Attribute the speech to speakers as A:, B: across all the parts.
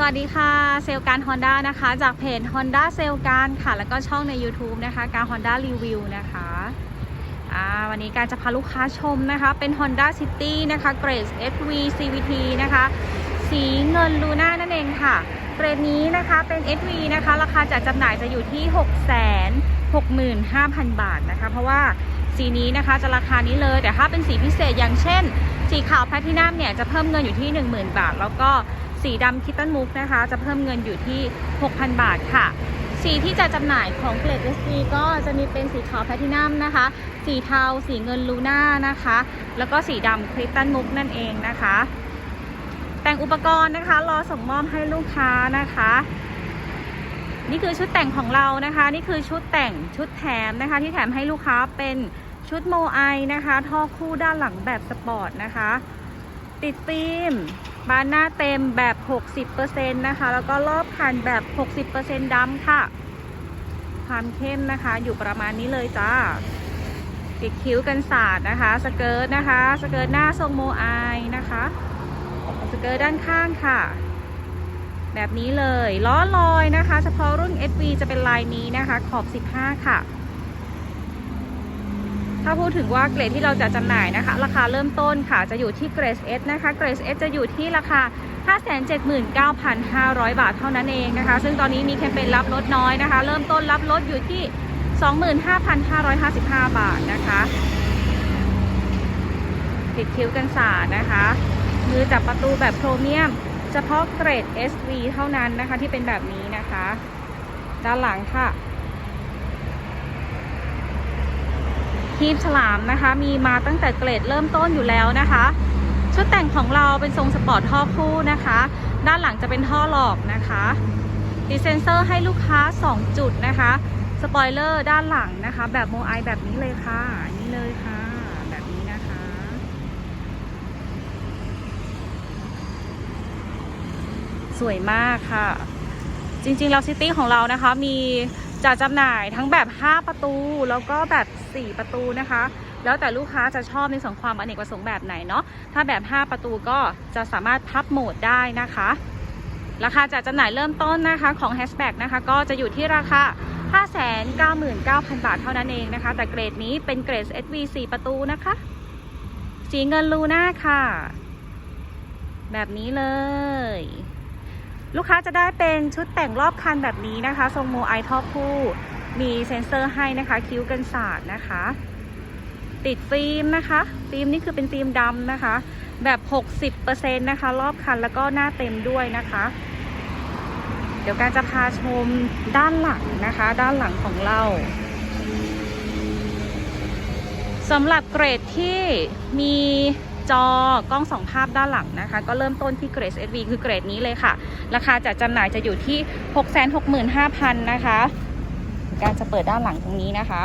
A: สวัสดีค่ะเซลการ Honda นะคะ จากเพจ Honda เซลการค่ะ แล้วก็ช่องใน YouTube นะคะ การ Honda Review นะคะวันนี้การจะพาลูกค้าชมนะคะ เป็น Honda City นะคะ เกรด SV CVT นะคะ สีเงินลูน่านั่นเองค่ะ เกรดนี้นะคะเป็น SV นะคะ ราคาจัดจำหน่ายจะอยู่ที่ 665,000 บาทนะคะ เพราะว่าสีนี้นะคะจะราคานี้เลย แต่ถ้าเป็นสีพิเศษอย่างเช่น สีขาวแพลทินัมเนี่ยจะเพิ่มเงินอยู่ที่ 10,000 บาท แล้วก็ สีดำคิตตันมุกนะคะ จะเพิ่มเงินอยู่ที่ 6,000 บาทค่ะ สีที่จะจำหน่ายของเกรด SD ก็จะมีเป็นสีขาวแพทินัมนะคะ สีเทา สีเงินลูน่านะคะ แล้วก็สีดำคริสตันมุกนั่นเองนะคะ แต่งอุปกรณ์นะคะ รอส่งมอบให้ลูกค้านะคะนี่คือชุดแต่งของเรานะคะ นี่คือชุดแต่งชุดแถมนะคะ ที่แถมให้ลูกค้าเป็นชุดโมไอนะคะ ท่อคู่ด้านหลังแบบสปอร์ตนะคะ ติดฟิล์ม บานหน้าเต็มแบบ 60%นะคะ แล้วก็รอบคันแบบ 60%ดำค่ะ ความเข้มนะคะ อยู่ประมาณนี้เลยจ้า ติดคิ้วกันสาดนะคะ สเกิร์ตนะคะ สเกิร์ตหน้าทรงโมไอนะคะ สเกิร์ตด้านข้างค่ะ แบบนี้เลย ล้อลอยนะคะ เฉพาะรุ่น SV จะเป็นลายนี้นะคะ ขอบ 15 ค่ะ ถ้าพูดถึงว่าเกรดที่เราจะจำหน่ายนะคะ ราคาเริ่มต้นค่ะจะอยู่ที่เกรด S นะคะเกรด S จะอยู่ที่ราคา 579,500 บาทเท่านั้นเองนะคะ ซึ่งตอนนี้มีแคมเปญรับลดน้อยนะคะ เริ่มต้นรับลดอยู่ที่ 25,555 บาทนะคะติดคิ้วกันสาดนะคะมือจับประตูแบบโครเมียม เฉพาะเกรด SV เท่านั้นนะคะที่เป็นแบบนี้นะคะ ด้านหลังค่ะ ทีมฉลามนะคะ มีมาตั้งแต่เกรดเริ่มต้นอยู่แล้วนะคะ ชุดแต่งของเราเป็นทรงสปอร์ตท่อคู่นะคะ ด้านหลังจะเป็นท่อหลอกนะคะติเซนเซอร์ให้ลูกค้า 2 จุดนะคะ สปอยเลอร์ด้านหลังนะคะ แบบโมไอแบบนี้เลยค่ะ นี่เลยค่ะ แบบนี้นะคะ สวยมากค่ะ จริงๆเราซิตี้ของเรานะคะมี จัดจำหน่ายทั้งแบบ 5 ประตูแล้วก็แบบ 4 ประตูนะคะ แล้วแต่ลูกค้าจะชอบในส่วนความอเนกประสงค์แบบไหนเนาะถ้าแบบ 5 ประตูก็จะสามารถพับโหมดได้นะคะ ราคาจัดจำหน่ายเริ่มต้นนะคะของ Hatchback นะคะก็จะอยู่ที่ราคา599,000 บาทเท่านั้นเองนะคะ แต่เกรดนี้เป็นเกรด SV 4 ประตูนะคะ สีเงินลูน่าค่ะ แบบนี้เลย ลูกค้าจะได้เป็นชุดแต่งรอบคันแบบนี้นะคะ ทรงโมไอท่อปคู่ มีเซ็นเซอร์ให้นะคะ คิ้วกันสาดนะคะ ติดฟิล์มนะคะ ฟิล์มนี่คือเป็นฟิล์มดำนะคะ แบบ 60%นะคะ รอบคันแล้วก็หน้าเต็มด้วยนะคะ เดี๋ยวการจะพาชมด้านหลังนะคะ ด้านหลังของเราสำหรับเกรดที่มี จอกล้องสองภาพด้านหลังนะคะ ก็เริ่มต้นที่เกรด SV คือเกรดนี้เลยค่ะ ราคาจัดจำหน่ายจะอยู่ที่ 665,000 นะคะ การจะเปิดด้านหลังตรงนี้นะคะ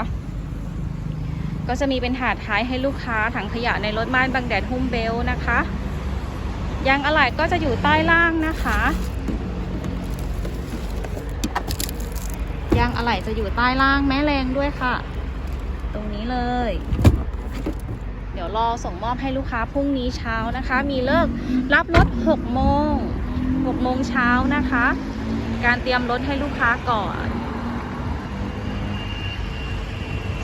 A: ก็จะมีเป็นถาดท้ายให้ลูกค้าถังขยะในรถม่านบังแดดหุ้มเบลนะคะยางอะไหล่ก็จะอยู่ใต้ล่างนะคะยางอะไหล่จะอยู่ใต้ล่างแม่แรงด้วยค่ะ ตรงนี้เลย เดี๋ยวรอส่งมอบให้ลูกค้าพรุ่งนี้เช้านะคะ มีเลิกรับรถ6โมง6โมงเช้านะคะ การเตรียมรถให้ลูกค้าก่อน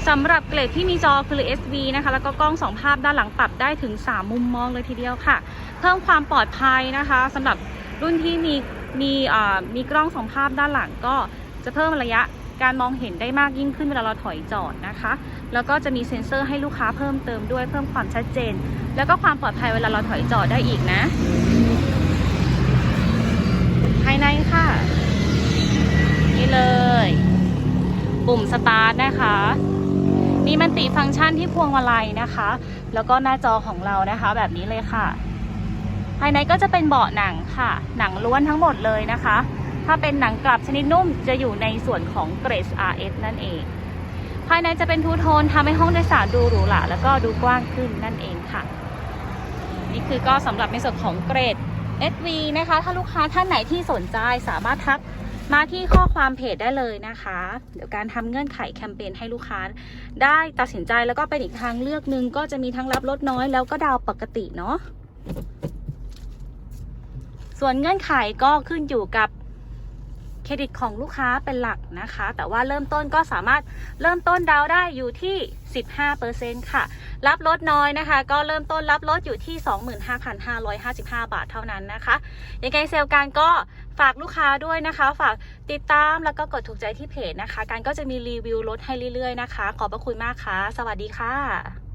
A: สำหรับเกรดที่มีจอคือ SV นะคะ แล้วก็กล้องสองภาพด้านหลังปรับได้ถึง 3 มุมมองเลยทีเดียวค่ะ เพิ่มความปลอดภัยนะคะสำหรับรุ่นที่มีมีอ่ามีกล้องสองภาพด้านหลังก็จะเพิ่มระยะ การมองเห็นได้มากยิ่งขึ้นเวลาเราถอยจอดนะคะ แล้วก็จะมีเซ็นเซอร์ให้ลูกค้าเพิ่มเติมด้วยเพิ่มความชัดเจน แล้วก็ความปลอดภัยเวลาเราถอยจอดได้อีกนะ ภายในค่ะ นี่เลย ปุ่มสตาร์ทนะคะมีมันติฟังก์ชันที่พวงมาลัยนะคะ แล้วก็หน้าจอของเรานะคะ แบบนี้เลยค่ะ ภายในก็จะเป็นเบาะหนังค่ะ หนังล้วนทั้งหมดเลยนะคะ ถ้าเป็นหนังกลับชนิดนุ่มจะอยู่ในส่วนของเกรด RS นั่นเอง ภายในจะเป็นทูโทนทำให้ห้องโดยสารดูหรูหราแล้วก็ดูกว้างขึ้นนั่นเองค่ะ นี่คือก็สำหรับในส่วนของเกรด SV นะคะ ถ้าลูกค้าท่านไหนที่สนใจสามารถทักมาที่ข้อความเพจได้เลยนะคะ เดี๋ยวการทำเงื่อนไขแคมเปญให้ลูกค้า ได้ตัดสินใจแล้วก็เป็นอีกทางเลือกหนึ่งก็จะมีทั้งรับลดน้อยแล้วก็ดาวปกติเนาะส่วนเงื่อนไขก็ขึ้นอยู่กับ เครดิตของลูกค้าเป็นหลักนะคะ แต่ว่าเริ่มต้นก็สามารถเริ่มต้นดาวได้อยู่ที่ 15%ค่ะ รับรถน้อยนะคะ ก็เริ่มต้นรับรถอยู่ที่ 25,555 บาทเท่านั้นนะคะ ยังไงเซลล์การก็ฝากลูกค้าด้วยนะคะ ฝากติดตามแล้วก็กดถูกใจที่เพจนะคะ การก็จะมีรีวิวรถให้เรื่อยๆนะคะ ขอบพระคุณมากค่ะ สวัสดีค่ะ